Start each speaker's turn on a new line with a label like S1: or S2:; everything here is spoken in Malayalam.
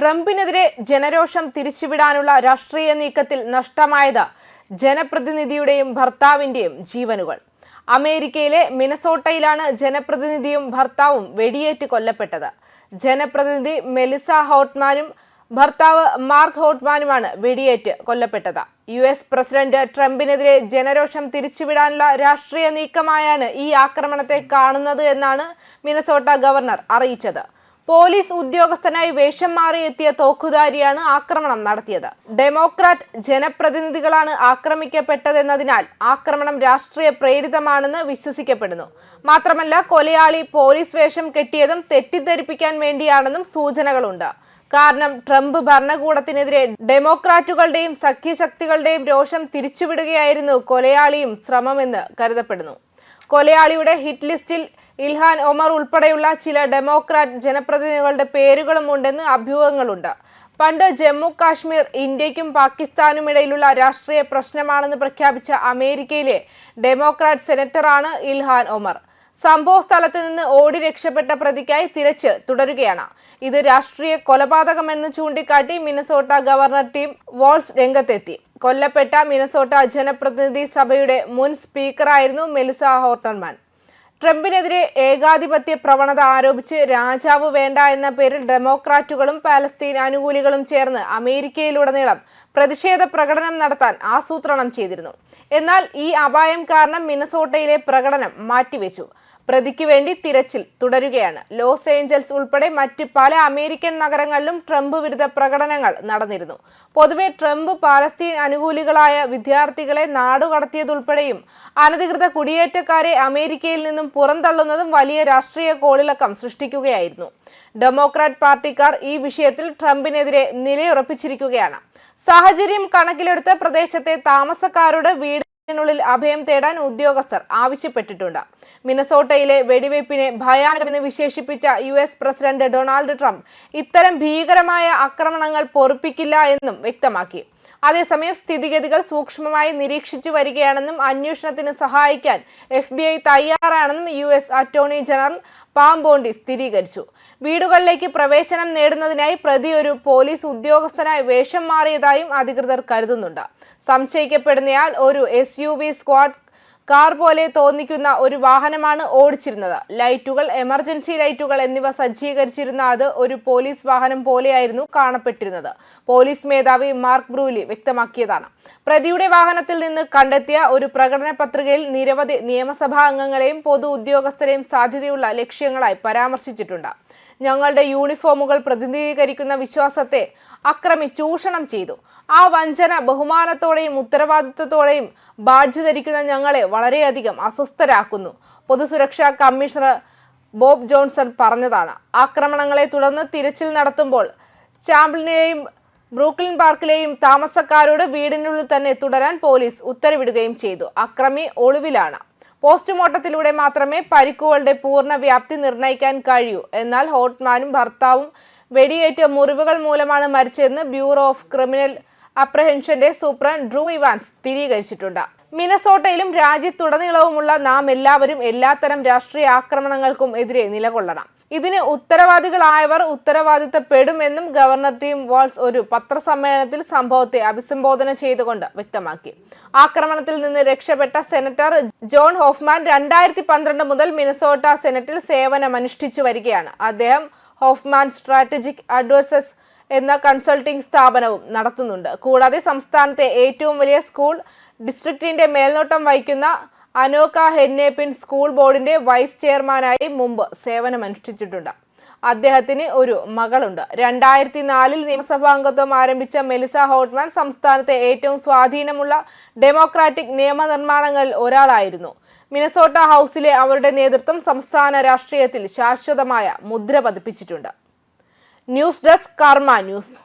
S1: ട്രംപിനെതിരെ ജനരോഷം തിരിച്ചുവിടാനുള്ള രാഷ്ട്രീയ നീക്കത്തിൽ നഷ്ടമായത് ജനപ്രതിനിധിയുടെയും ഭർത്താവിന്റെയും ജീവനുകൾ. അമേരിക്കയിലെ മിനസോട്ടയിലാണ് ജനപ്രതിനിധിയും ഭർത്താവും വെടിയേറ്റ് കൊല്ലപ്പെട്ടത്. ജനപ്രതിനിധി മെലിസ ഹോട്ട്മാനും ഭർത്താവ് മാർക്ക് ഹോട്ട്മാനുമാണ് വെടിയേറ്റ് കൊല്ലപ്പെട്ടത്. യു എസ് പ്രസിഡന്റ് ട്രംപിനെതിരെ ജനരോഷം തിരിച്ചുവിടാനുള്ള രാഷ്ട്രീയ നീക്കമായാണ് ഈ ആക്രമണത്തെ കാണുന്നത് എന്നാണ് മിനസോട്ട ഗവർണർ അറിയിച്ചത്. പോലീസ് ഉദ്യോഗസ്ഥനായി വേഷം മാറിയെത്തിയ തോക്കുധാരിയാണ് ആക്രമണം നടത്തിയത്. ഡെമോക്രാറ്റ് ജനപ്രതിനിധികളാണ് ആക്രമിക്കപ്പെട്ടതെന്നതിനാൽ ആക്രമണം രാഷ്ട്രീയ പ്രേരിതമാണെന്ന് വിശ്വസിക്കപ്പെടുന്നു. മാത്രമല്ല കൊലയാളി പോലീസ് വേഷം കെട്ടിയതും തെറ്റിദ്ധരിപ്പിക്കാൻ വേണ്ടിയാണെന്നും സൂചനകളുണ്ട്. കാരണം ട്രംപ് ഭരണകൂടത്തിനെതിരെ ഡെമോക്രാറ്റുകളുടെയും സഖ്യശക്തികളുടെയും രോഷം തിരിച്ചുവിടുകയായിരുന്നു കൊലയാളിയും ശ്രമമെന്ന് കരുതപ്പെടുന്നു. കൊലയാളിയുടെ ഹിറ്റ് ലിസ്റ്റിൽ ഇൽഹാൻ ഒമർ ഉൾപ്പെടെയുള്ള ചില ഡെമോക്രാറ്റ് ജനപ്രതിനിധികളുടെ പേരുകളും ഉണ്ടെന്ന് അഭ്യൂഹങ്ങളുണ്ട്. പണ്ട് ജമ്മു കാശ്മീർ ഇന്ത്യക്കും പാകിസ്ഥാനും ഇടയിലുള്ള രാഷ്ട്രീയ പ്രശ്നമാണെന്ന് പ്രഖ്യാപിച്ച അമേരിക്കയിലെ ഡെമോക്രാറ്റ് സെനറ്ററാണ് ഇൽഹാൻ ഒമർ. സംഭവ സ്ഥലത്ത് നിന്ന് ഓടി രക്ഷപ്പെട്ട പ്രതിക്കായി തിരച്ചിൽ തുടരുകയാണ്. ഇത് രാഷ്ട്രീയ കൊലപാതകമെന്ന് ചൂണ്ടിക്കാട്ടി മിനസോട്ട ഗവർണർ ടീം വോൾസ് രംഗത്തെത്തി. കൊല്ലപ്പെട്ട മിനസോട്ട ജനപ്രതിനിധി സഭയുടെ മുൻ സ്പീക്കറായിരുന്നു മെലിസ ഹോട്ടർമാൻ ട്രംപിനെതിരെ ഏകാധിപത്യ പ്രവണത ആരോപിച്ച് രാജാവ് വേണ്ട എന്ന പേരിൽ ഡെമോക്രാറ്റുകളും പാലസ്തീൻ അനുകൂലികളും ചേർന്ന് അമേരിക്കയിലുടനീളം പ്രതിഷേധ പ്രകടനം നടത്താൻ ആസൂത്രണം ചെയ്തിരുന്നു. എന്നാൽ ഈ അപായം കാരണം മിനസോട്ടയിലെ പ്രകടനം മാറ്റിവെച്ചു. പ്രതിക്ക് വേണ്ടി തിരച്ചിൽ തുടരുകയാണ്. ലോസ് ഏഞ്ചൽസ് ഉൾപ്പെടെ മറ്റ് പല അമേരിക്കൻ നഗരങ്ങളിലും ട്രംപ് വിരുദ്ധ പ്രകടനങ്ങൾ നടന്നിരുന്നു. പൊതുവെ ട്രംപ് പാലസ്തീൻ അനുകൂലികളായ വിദ്യാർത്ഥികളെ നാടുകടത്തിയതുൾപ്പെടെയും അനധികൃത കുടിയേറ്റക്കാരെ അമേരിക്കയിൽ നിന്നും പുറന്തള്ളുന്നതും വലിയ രാഷ്ട്രീയ കോളിളക്കം സൃഷ്ടിക്കുകയായിരുന്നു. ഡെമോക്രാറ്റ് പാർട്ടിക്കാർ ഈ വിഷയത്തിൽ ട്രംപിനെതിരെ നിലയുറപ്പിച്ചിരിക്കുകയാണ്. സാഹചര്യം കണക്കിലെടുത്ത് പ്രദേശത്തെ താമസക്കാരുടെ വീട് ുള്ളിൽ അഭയം തേടാൻ ഉദ്യോഗസ്ഥർ ആവശ്യപ്പെട്ടിട്ടുണ്ട്. മിനസോട്ടയിലെ വെടിവയ്പ്പിനെ ഭയാനകമെന്ന് വിശേഷിപ്പിച്ച U S president Donald Trump ഇത്തരം ഭീകരമായ ആക്രമണങ്ങൾ പൊറുപ്പിക്കില്ല എന്നും വ്യക്തമാക്കി. അതേസമയം സ്ഥിതിഗതികൾ സൂക്ഷ്മമായി നിരീക്ഷിച്ചു വരികയാണെന്നും അന്വേഷണത്തിന് സഹായിക്കാൻ എഫ് ബി ഐ തയ്യാറാണെന്നും U S attorney general Pam Bondi സ്ഥിരീകരിച്ചു. വീടുകളിലേക്ക് പ്രവേശനം നേടുന്നതിനായി പ്രതി ഒരു പോലീസ് ഉദ്യോഗസ്ഥനായി വേഷം മാറിയതായും അധികൃതർ കരുതുന്നുണ്ട്. സംശയിക്കപ്പെടുന്നയാൾ ഒരു S U V squad car പോലെ തോന്നിക്കുന്ന ഒരു വാഹനമാണ് ഓടിച്ചിരുന്നത്. ലൈറ്റുകൾ എമർജൻസി ലൈറ്റുകൾ എന്നിവ സജ്ജീകരിച്ചിരുന്ന അത് ഒരു പോലീസ് വാഹനം പോലെയായിരുന്നു കാണപ്പെട്ടിരുന്നത്. പോലീസ് മേധാവി മാർക്ക് ബ്രൂലി വ്യക്തമാക്കിയതാണ്. പ്രതിയുടെ വാഹനത്തിൽ നിന്ന് കണ്ടെത്തിയ ഒരു പ്രകടന പത്രികയിൽ നിരവധി നിയമസഭാ അംഗങ്ങളെയും പൊതു ഉദ്യോഗസ്ഥരെയും സാധ്യതയുള്ള ലക്ഷ്യങ്ങളായി പരാമർശിച്ചിട്ടുണ്ട്. ഞങ്ങളുടെ യൂണിഫോമുകൾ പ്രതിനിധീകരിക്കുന്ന വിശ്വാസത്തെ അക്രമി ചൂഷണം ചെയ്തു. ആ വഞ്ചന ബഹുമാനത്തോടെയും ഉത്തരവാദിത്വത്തോടെയും ബാഡ്ജ് ധരിക്കുന്ന ഞങ്ങളെ വളരെയധികം അസ്വസ്ഥരാക്കുന്നു. പൊതുസുരക്ഷാ കമ്മീഷണർ ബോബ് ജോൺസൺ പറഞ്ഞതാണ്. ആക്രമണങ്ങളെ തുടർന്ന് തിരച്ചിൽ നടത്തുമ്പോൾ ചാമ്പിളിനെയും ബ്രൂക്ലിൻ പാർക്കിലെയും താമസക്കാരോട് വീടിനുള്ളിൽ തന്നെ തുടരാൻ പോലീസ് ഉത്തരവിടുകയും ചെയ്തു. അക്രമി ഒളിവിലാണ്. പോസ്റ്റ്മോർട്ടത്തിലൂടെ മാത്രമേ പരിക്കുകളുടെ പൂർണ വ്യാപ്തി നിർണയിക്കാൻ കഴിയൂ. എന്നാൽ ഹോട്ട്മാനും ഭർത്താവും വെടിയേറ്റ മുറിവുകൾ മൂലമാണ് മരിച്ചതെന്ന് ബ്യൂറോ ഓഫ് ക്രിമിനൽ അപ്രഹെൻഷന്റെ സൂപ്രണ്ട് ഡ്രൂ ഇവാൻസ് സ്ഥിരീകരിച്ചിട്ടുണ്ട്. മിനസോട്ടയിലും രാജ്യത്തുടനീളവുമുള്ള നാം എല്ലാവരും എല്ലാത്തരം രാഷ്ട്രീയ ആക്രമണങ്ങൾക്കും എതിരെ നിലകൊള്ളണം. ഇതിന് ഉത്തരവാദികളായവർ ഉത്തരവാദിത്തപ്പെടുമെന്നും ഗവർണർ ടീം വാൾസ് ഒരു പത്രസമ്മേളനത്തിൽ സംഭവത്തെ അഭിസംബോധന ചെയ്തുകൊണ്ട് വ്യക്തമാക്കി. ആക്രമണത്തിൽ നിന്ന് രക്ഷപ്പെട്ട സെനറ്റർ ജോൺ ഹോഫ്മാൻ രണ്ടായിരത്തി പന്ത്രണ്ട് മുതൽ മിനസോട്ട സെനറ്റിൽ സേവനമനുഷ്ഠിച്ചു വരികയാണ്. അദ്ദേഹം ഹോഫ്മാൻ സ്ട്രാറ്റജിക് അഡ്വൈസസ് എന്ന കൺസൾട്ടിംഗ് സ്ഥാപനവും നടത്തുന്നുണ്ട്. കൂടാതെ സംസ്ഥാനത്തെ ഏറ്റവും വലിയ സ്കൂൾ ഡിസ്ട്രിക്റ്റിന്റെ മേൽനോട്ടം വഹിക്കുന്ന അനോക ഹെന്നേപ്പിൻ സ്കൂൾ ബോർഡിന്റെ വൈസ് ചെയർമാനായി മുമ്പ് സേവനമനുഷ്ഠിച്ചിട്ടുണ്ട്. അദ്ദേഹത്തിന് ഒരു മകളുണ്ട്. രണ്ടായിരത്തി നാലിൽ നിയമസഭാ അംഗത്വം ആരംഭിച്ച മെലിസ ഹോട്ട്മാൻ സംസ്ഥാനത്തെ ഏറ്റവും സ്വാധീനമുള്ള ഡെമോക്രാറ്റിക് നിയമനിർമ്മാണങ്ങളിൽ ഒരാളായിരുന്നു. മിനസോട്ട ഹൗസിലെ അവരുടെ നേതൃത്വം സംസ്ഥാന രാഷ്ട്രീയത്തിൽ ശാശ്വതമായ മുദ്ര പതിപ്പിച്ചിട്ടുണ്ട്. News desk Karma news.